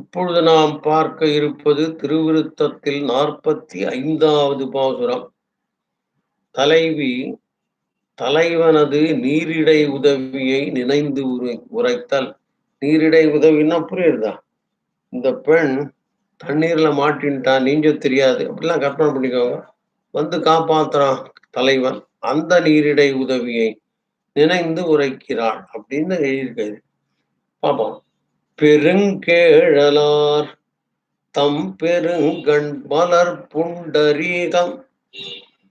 இப்பொழுது நாம் பார்க்க இருப்பது திருவிருத்தத்தில் நாற்பத்தி ஐந்தாவது பாசுரம். தலைவி தலைவனது நீரிடை உதவியை நினைந்து உரை உரைத்தல். நீரிடை உதவின்னா புரியுதா இந்த பெண் தண்ணீர்ல மாட்டின்ட்டா நீஞ்ச தெரியாது. அப்படிலாம் கற்பனை பண்ணிக்கோங்க. வந்து காப்பாத்துறான் தலைவன். அந்த நீரிடை உதவியை நினைந்து உரைக்கிறாள் அப்படின்னு எழுதியிருக்காரு. பாப்போம். பெருங்கேழலார் தம் பெருங்கண் மலர் புண்டரீகம்.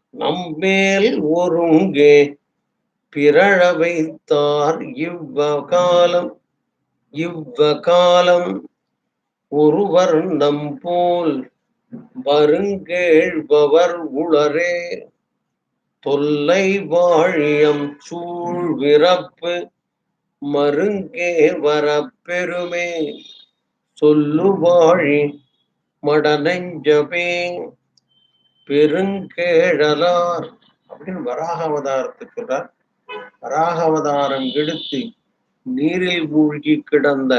நம்மேல் ஒருங்கே பிறழ வைத்தார் இவ்வகாலம். இவ்வகாலம் ஒருவர் நம்போல் வருங்கேழ்பவர் உளரே. தொல்லை வாழியம் சூழ்விறப்பு மருங்கே வரப்பெருமே சொல்லுவாழி மடநெஞ்சமே. பெருங்கேழலார் அப்படின்னு வராக அவதாரத்துக்கு சொல்றார். வராக அவதாரம் எடுத்து நீரில் மூழ்கி கிடந்த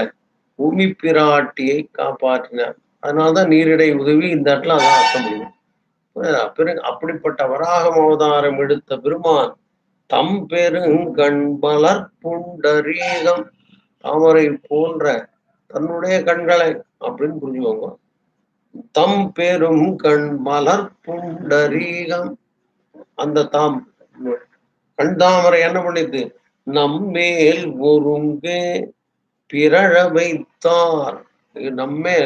பூமி பிராட்டியை காப்பாற்றினார். அதனால்தான் நீரிடை உதவி இந்த இடத்துல அதான் அர்த்தம். முடியும் பிறகு அப்படிப்பட்ட வராகம் அவதாரம் எடுத்த பெருமான் தம் பெருங்கண் மலர் புண்டரீகம். தாமரை போன்ற தன்னுடைய கண்களை அப்படின்னு புரிஞ்சுக்கோங்க. தம் பெரும் கண் மலர் புண்டரீகம். அந்த தாம் கண் தாமரை என்ன பண்ணிது நம்மேல் ஒருங்கே பிறழ வைத்தார் நம்மே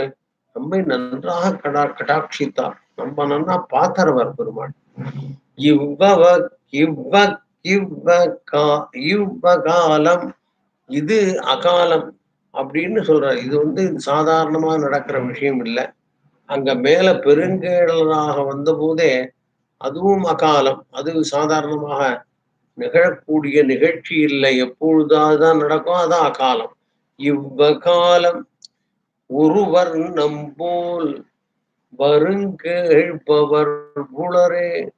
நம்மை நன்றாக கடா கடாட்சித்தார். நம்ம நன்னா பாத்தரவர் பெருமாள் இவ்வவ இவ்வ இவ்வ கா இவ்வ காலம் இது அகாலம் அப்படின்னு சொல்றாரு. இது வந்து சாதாரணமா நடக்கிற விஷயம் இல்லை. அங்க மேல பெருங்கேடலாக வந்த போதே அதுவும் அகாலம். அது சாதாரணமாக நிகழக்கூடிய நிகழ்ச்சி இல்லை. எப்பொழுதாவது நடக்கும்? அதான் அகாலம். இவ்வகாலம் ஒருவர் நம்போல் வருங்கேழ்பவர் புலரே.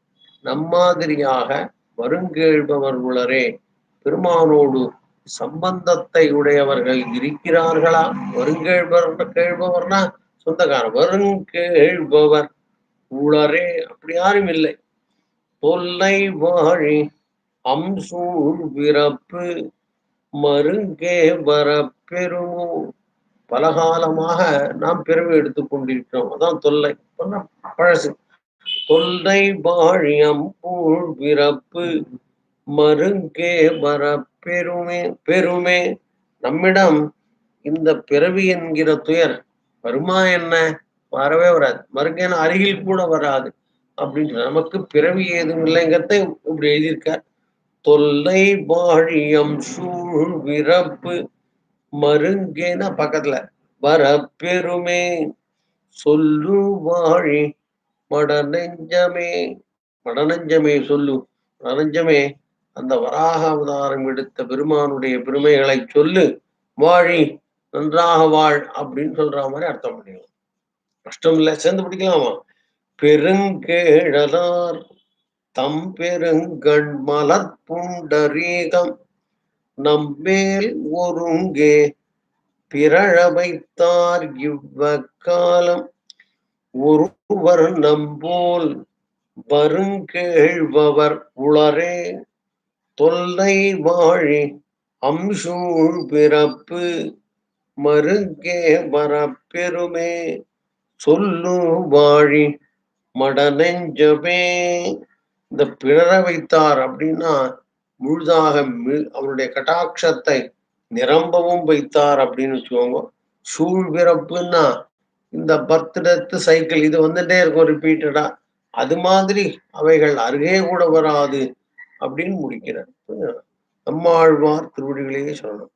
நம்மாதிரியாக வருங்கேழ்பவர் உளரே பெருமானோடு சம்பந்தத்தை உடையவர்கள் இருக்கிறார்களா? வருங்கேழ்பவர் கேள்பவர்னா சொந்தக்காரன் வருங்கேழ்பவர் உளரே அப்படி யாரும் இல்லை. தொல்லை வாழி அம்சூர் பிறப்பு மருங்கே வர பெருமோ பலகாலமாக நாம் பிறவி எடுத்துக் கொண்டிருக்கிறோம். அதான் தொல்லை. பழசு. தொல்லை வாழியம் பூழ் பிறப்பு மருங்கே வர பெருமே பெருமே நம்மிடம் இந்த பிறவி என்கிற துயர் வருமா என்ன? வரவே வராது. மருங்கேன அருகில் கூட வராது. அப்படின்னு நமக்கு பிறவி ஏதும் இல்லைங்கிறத இப்படி எழுதியிருக்கார். தொல்லை வாழியம் சூழ் விறப்பு மருங்கேன பக்கத்துல வர பெருமே சொல்லு வாழி மடநெஞ்சமே மடநெஞ்சமே சொல்லு. மடநெஞ்சமே அந்த வராக அவதாரம் எடுத்த பெருமானுடைய பெருமைகளை சொல்லு. வாழி நன்றாக வாழ் அப்படின்னு சொல்ற மாதிரி அர்த்தம் பண்ணிக்கலாம் கஷ்டம் இல்லை சேர்ந்து பிடிக்கலாமா? பெருங்கேழலார் தம் பெருங்கண் மலர்புண்டரீகம் நம்மேல் ஒருங்கே பிறழ வைத்தார் இவ்வக்காலம். ஒருவர் நம்போல் வருங்கேழ்பவர் உளரே தொல்லை வாழி அம்சூழ் பிறப்பு மருங்கே வரப்பெருமே சொல்லு வாழி மடநெஞ்சமே. இந்த பிறர வைத்தார் அப்படின்னா முழுதாக அவருடைய கட்டாட்சத்தை நிரம்பவும் வைத்தார் அப்படின்னு வச்சுக்கோங்க. சூழ் இந்த இந்த டெத் சைக்கிள் இது வந்துட்டே இருக்கும் ரிப்பீட்டடா அது மாதிரி அவைகள் அருகே கூட வராது அப்படின்னு முடிக்கிறார். நம்மாழ்வார் திருவடிகளையே சொல்லணும்.